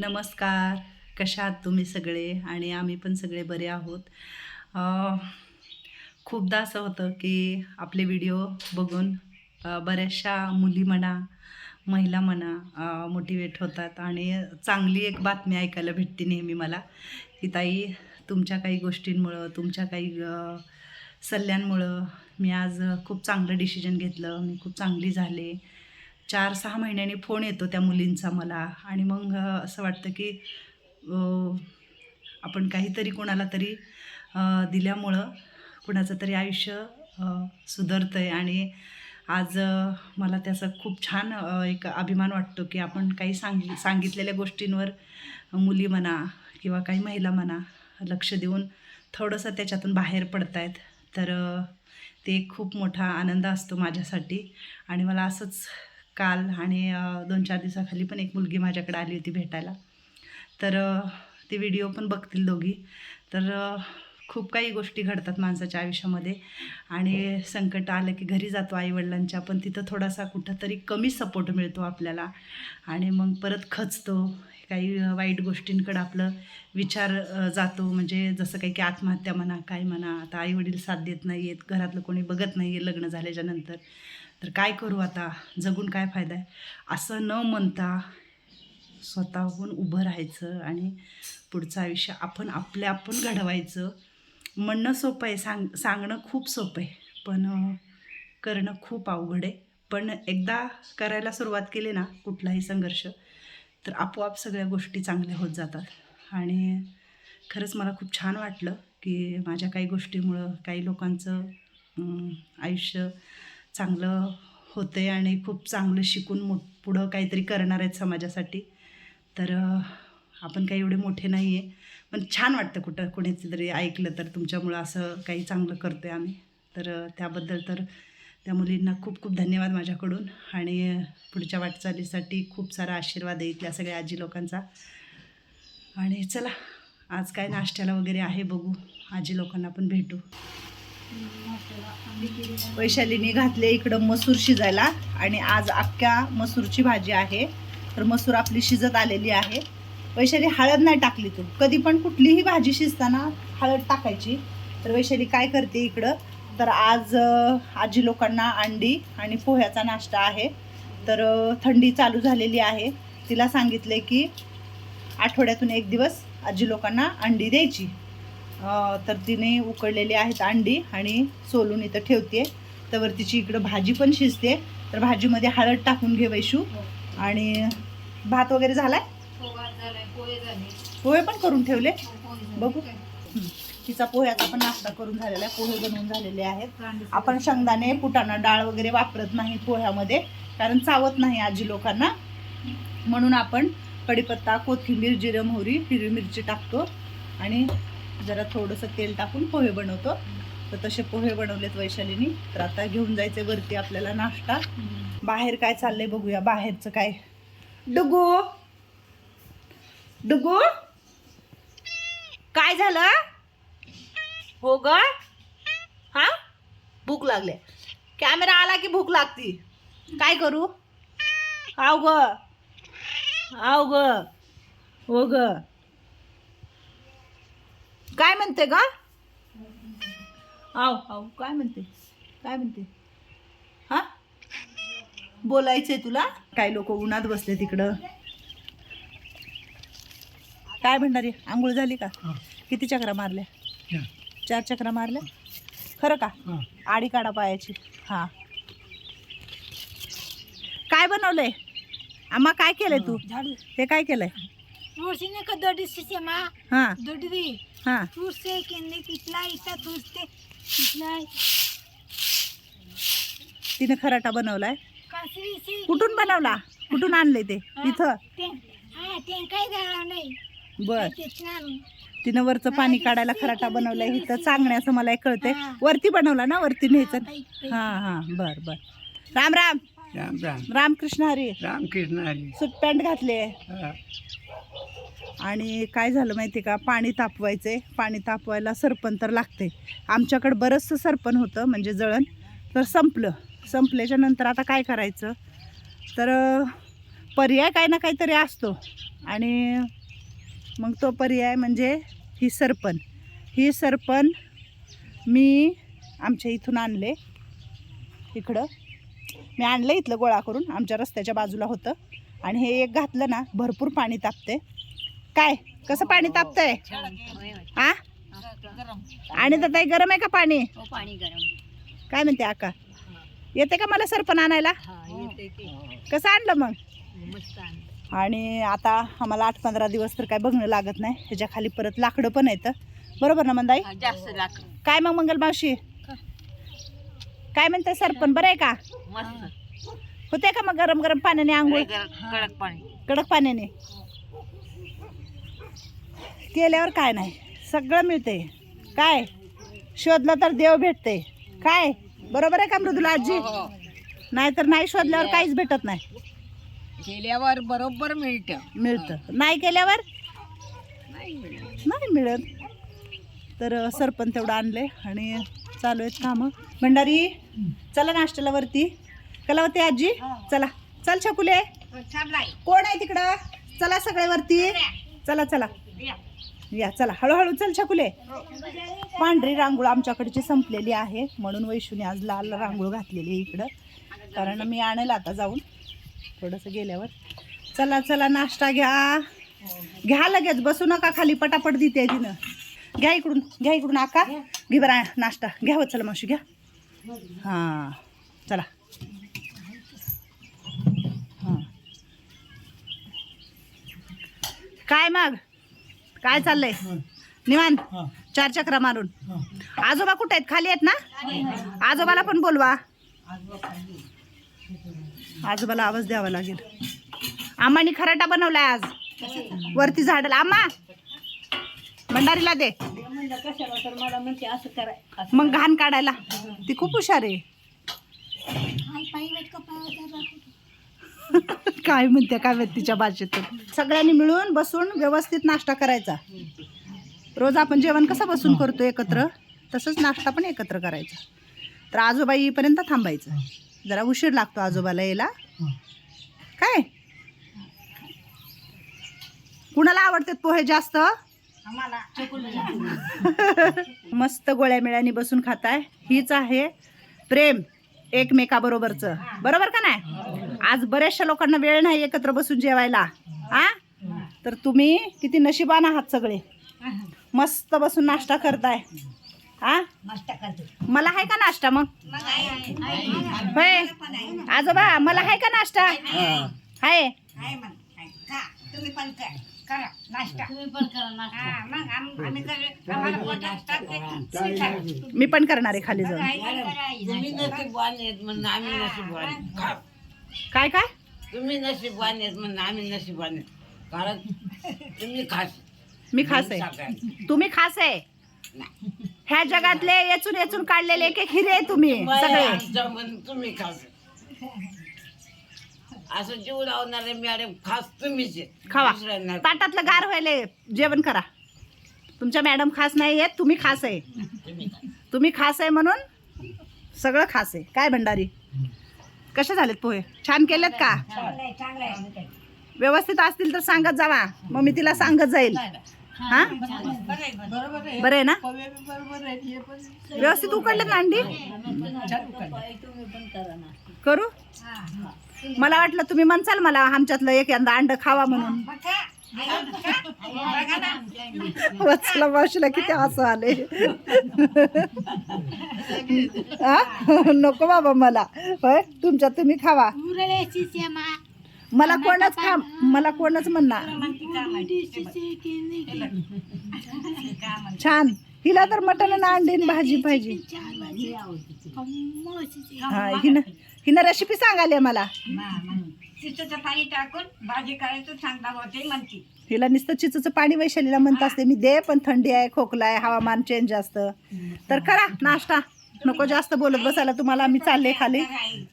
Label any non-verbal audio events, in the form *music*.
नमस्कार. कशा आहात तुम्ही सगळे? आणि आम्ही पण सगळे बरे आहोत. खूपदा असं होतं की आपले व्हिडिओ बघून बऱ्याचशा मुली म्हणा महिला म्हणा मोटिवेट होतात. आणि चांगली एक बातमी ऐकायला भेटते नेहमी मला की ताई तुमच्या काही गोष्टींमुळं तुमच्या काही सल्ल्यांमुळं मी आज खूप चांगलं डिसिजन घेतलं. मी खूप चांगली झाले. चार सहा महिन्यांनी फोन येतो त्या मुलींचा मला. आणि मग असं वाटतं की आपण काहीतरी कोणाला तरी दिल्यामुळं कुणाचं तरी आयुष्य सुधारतं आहे आणि आज मला त्याचा खूप छान एक अभिमान वाटतो की आपण काही सांग सांगितलेल्या गोष्टींवर मुली म्हणा किंवा काही महिला म्हणा लक्ष देऊन थोडंसं त्याच्यातून बाहेर पडत आहेत तर ते खूप मोठा आनंद असतो माझ्यासाठी. आणि मला असंच काल आणि दोन चार दिवसाखाली पण एक मुलगी माझ्याकडे आली होती भेटायला. तर ते व्हिडिओ पण बघतील दोघी. तर खूप काही गोष्टी घडतात माणसाच्या आयुष्यामध्ये. आणि संकट आलं की घरी जातो आईवडिलांच्या पण तिथं थोडासा कुठंतरी कमी सपोर्ट मिळतो आपल्याला. आणि मग परत खचतो. काही वाईट गोष्टींकडं आपलं विचार जातो. म्हणजे जसं काही की आत्महत्या म्हणा काय म्हणा आता आईवडील साथ देत नाही आहेत घरातलं कोणी बघत नाही आहे लग्न झाल्याच्यानंतर. तर काय करू आता? जगून काय फायदा आहे? असं न म्हणता स्वतःहून उभं राहायचं आणि पुढचं आयुष्य आपण आपल्या आपण घडवायचं. म्हणणं सोपं आहे सांग सांगणं खूप सोपं आहे. पण करणं खूप अवघड आहे. पण एकदा करायला सुरुवात केली ना कुठलाही संघर्ष तर आपोआप सगळ्या गोष्टी चांगल्या होत जातात. आणि खरंच मला खूप छान वाटलं की माझ्या काही गोष्टीमुळं काही लोकांचं आयुष्य चांगलं होते आणि खूप चांगलं शिकून मो पुढं काहीतरी करणार आहेत समाजासाठी. तर आपण काही एवढे मोठे नाही आहे पण छान वाटतं कुठं कोणीच तरी ऐकलं तर तुमच्यामुळं असं काही चांगलं करतो आहे आम्ही. तर त्याबद्दल तर त्या मुलींना खूप खूप धन्यवाद माझ्याकडून. आणि पुढच्या वाटचालीसाठी खूप सारा आशीर्वाद आहे इथल्या सगळ्या आजी लोकांचा. आणि चला आज काय नाश्त्याला वगैरे आहे बघू. आजी लोकांना पण भेटू. वैशालीने घातले इकडं मसूर शिजायला आणि आज अख्ख्या मसूरची भाजी आहे. तर मसूर आपली शिजत आलेली आहे. वैशाली हळद नाही टाकली तू. कधी पण कुठलीही भाजी शिजताना हळद टाकायची. तर वैशाली काय करते इकडं? तर आज आजी लोकांना अंडी आणि पोह्याचा नाश्ता आहे. तर थंडी चालू झालेली आहे. तिला सांगितले की आठवड्यातून एक दिवस आजी लोकांना अंडी द्यायची. तर तिने उकडलेली आहेत अंडी आणि सोलून इथं ठेवते तर तिची इकडं भाजी पण शिजते तर भाजीमध्ये हळद टाकून घे वैशू. आणि भात वगैरे झालाय? पोहे पण करून ठेवले? बघू. हं. तिचा पोह्याचा पण नाश्ता करून झालेला आहे. पोहे बनवून झालेले आहेत. आपण शेंगदाणे फुटाणा डाळ वगैरे वापरत नाही पोह्यामध्ये कारण चावत नाही आजी लोकांना. म्हणून आपण कढीपत्ता कोथिंबीर जिरं मोहरी हिरवी मिरची टाकतो. आणि जरा थोडंसं तेल टाकून पोहे बनवतो. तर तसे पोहे बनवलेत वैशालीनी. तर आता घेऊन जायचे वरती आपल्याला नाश्ता. बाहेर काय चाललंय बघूया. बाहेरचं काय? डुगू. डुगू? काय झालं? हो ग? हा? भूक लागले. कॅमेरा आला की भूक लागती. काय करू? आव ग. आव ग. हो ग. काय म्हणते ग? आव आव काय म्हणते? काय म्हणते? हा? बोलायचंय तुला? काय लोक उन्हात बसले तिकडं? काय म्हणणारी आंघोळ झाली का? किती चक्रा मारल्या? चार चक्रा मारल्या? खरं का? आडी काढा पायाची. हा. काय बनवलंय? आम्हा काय केलंय तू? हे काय केलंय? तुळशीने का दडी सिसेमा हा. दडवी. हा. तुळसे केने तिथला इथं तुळते तिथला तिने खराटा बनवलाय. कासरी से कुठून बनवला? कुठून आणले ते? इथं? ते हा ते नाही. बर. तेच ना तिनं वरचं पाणी काढायला खराटा बनवलाय. इथं चांगण्याचं मला एक कळतंय. वरती बनवला ना? वरती न्यायचं? हा हा. बर बर. राम राम. राम राम. रामकृष्ण हरी. रामकृष्ण हरी. सूट पॅन्ट घातली. हा. आणि काय झालं माहिती का? पाणी तापवायचे. पाणी तापवायला सरपण तर लागते. आमच्याकडं बरंचसं सरपण होतं म्हणजे जळण. तर संपलं. संपल्याच्या नंतर आता काय करायचं? तर पर्याय काय ना काहीतरी असतो. आणि मग तो पर्याय म्हणजे ही सरपण. ही सरपण मी आमच्या इथून आणले. इकडं. मी आणलं इथलं गोळा करून. आमच्या रस्त्याच्या बाजूला होतं. आणि हे एक घातलं ना भरपूर पाणी तापते. काय? कसं पाणी तापतंय? आ? आणि तर ताई गरम आहे का पाणी? हो पाणी गरम. काय म्हणते आका? येते का मला सरपण आणायला? हा कसं आणलं मग? मस्त. आणि आता आम्हाला आठ पंधरा दिवस तर काय बघणं लागत नाही. ह्याच्या खाली परत लाकडं पण येतं बरोबर ना मंदाई? हा, जास्त काय मग मंगल मावशी? काय म्हणते सरपण? बरं आहे का? मस्त. होते का मग गरम गरम पाण्याने आंघोळ? कडक पाणी. कडक पाण्याने? केल्यावर काय नाही. सगळं मिळते काय? शोधलं तर देव भेटते काय? बरोबर आहे का मृदुला आजी? नाहीतर नाही शोधल्यावर काहीच भेटत नाही. गेल्यावर बरोबर मिळत. मिळतं. नाही केल्यावर? नाही मिळत. तर अ, सरपण तेवढं आणले आणि चालू आहेत कामं. भंडारी चला नाश्त्याला वरती. कलावती आजी चला. चल छकुले. कोण आहे तिकडं? चला सगळे वरती. चला चला. या. या चला हळूहळू चल छकुले. पांढरी रांगोळ आमच्याकडची संपलेली आहे. म्हणून वैशूने आज लाल रांगोळ घातलेली आहे इकडं. कारण मी आणेल आता जाऊन. थोडंसं गेल्यावर. चला चला नाश्ता घ्या. घ्या लगेच. बसू नका खाली. पटापट देते तिनं. घ्या इकडून. घ्या इकडून आका. घे बरा नाश्ता. घ्यावं हो, चला मावशी घ्या. हां चला. हां. काय मग? काय चाललंय? निवांत? चार चक्रा मारून. आजोबा कुठे आहेत? खाली आहेत ना? आजोबाला पण बोलवा. आजोबाला आवाज द्यावा लागेल. आम्हानी खराटा बनवलाय आज. वरती झाडाला. आम्हा भंडारीला दे. मला म्हणते असं कराय मग घाण काढायला. ती खूप हुशार आहे. *laughs* काय म्हणते काय व्यक्तीच्या तिच्या भाषेतून? सगळ्यांनी मिळून बसून व्यवस्थित नाश्ता करायचा. रोज आपण जेवण कसं बसून करतो एकत्र? तसंच नाश्ता पण एकत्र करायचा. तर आजोबा येईपर्यंत थांबायचं. जरा उशीर लागतो आजोबाला यायला. काय? कुणाला आवडतात पोहे जास्त? *laughs* मस्त गोळ्या मेळ्याने बसून खाताय. हीच आहे प्रेम. एकमेकाबरोबरचं. बरोबर का नाही? आज बऱ्याचशा लोकांना वेळ नाही एकत्र बसून जेवायला. आ? तर तुम्ही किती नशिबान आहात सगळे. मस्त बसून नाश्ता करताय. करते मला आहे का नाश्ता मग? होय. आजोबा मला आहे का नाश्ता? आहे तुम्ही पण करा नाश्ता. तुम्ही पण करा नाश्ता. मग आम- आम्ही कर- आम्हाला पोटात टाकते. मी पण करणार आहे खाली जाऊन. तुम्ही नशीबवान आहेत म्हणून आम्ही नशीबवान आहेत. काय काय? तुम्ही नशीबवान आहेत म्हणून आम्ही नशीबवान आहेत. कारण तुम्ही खास. मी खास आहे. तुम्ही खास आहे. ह्या जगातले येचून येचून काढलेले एक एक हिरे आहे तुम्ही सगळे. म्हणून तुम्ही खास असं जीव लावणारे मॅडम. खास तुम्हीच आहेत. खावा. ताटातलं गार व्हायले जेवण करा. तुमच्या मॅडम खास नाही आहेत तुम्ही खास आहे. तुम्ही खास आहे म्हणून सगळं खास आहे. काय भंडारी? कसे झालेत पोहे? छान केलेत का. व्यवस्थित असतील तर सांगत जावा. मग मी तिला सांगत जाईल. हा? बरं आहे ना? व्यवस्थित उकडलेत ना अंडी? करू? मला वाटलं तुम्ही म्हणसाल मला आमच्यातलं एक यंदा अंड खावा म्हणून. वचला मावशीला किती असं आले. नको बाबा मला. होय? तुमच्या तुम्ही खावा. मला कोणच खा मला कोणच म्हणणार. छान. हिला तर मटण आणि अंडी आणि भाजी पाहिजे. हा हिनं हिनं रेसिपी सांगाली मला. चिचेचं पाणी टाकून भाजी करायचं चांगला होते म्हणते. हिला नुसतं चिचचं पाणी वैशालीला म्हणत असते मी दे पण थंडी आहे खोकला आहे हवामान चेंज असतं तर करा नाश्ता. नको जास्त बोलत बसायला तुम्हाला मी चालले खाली.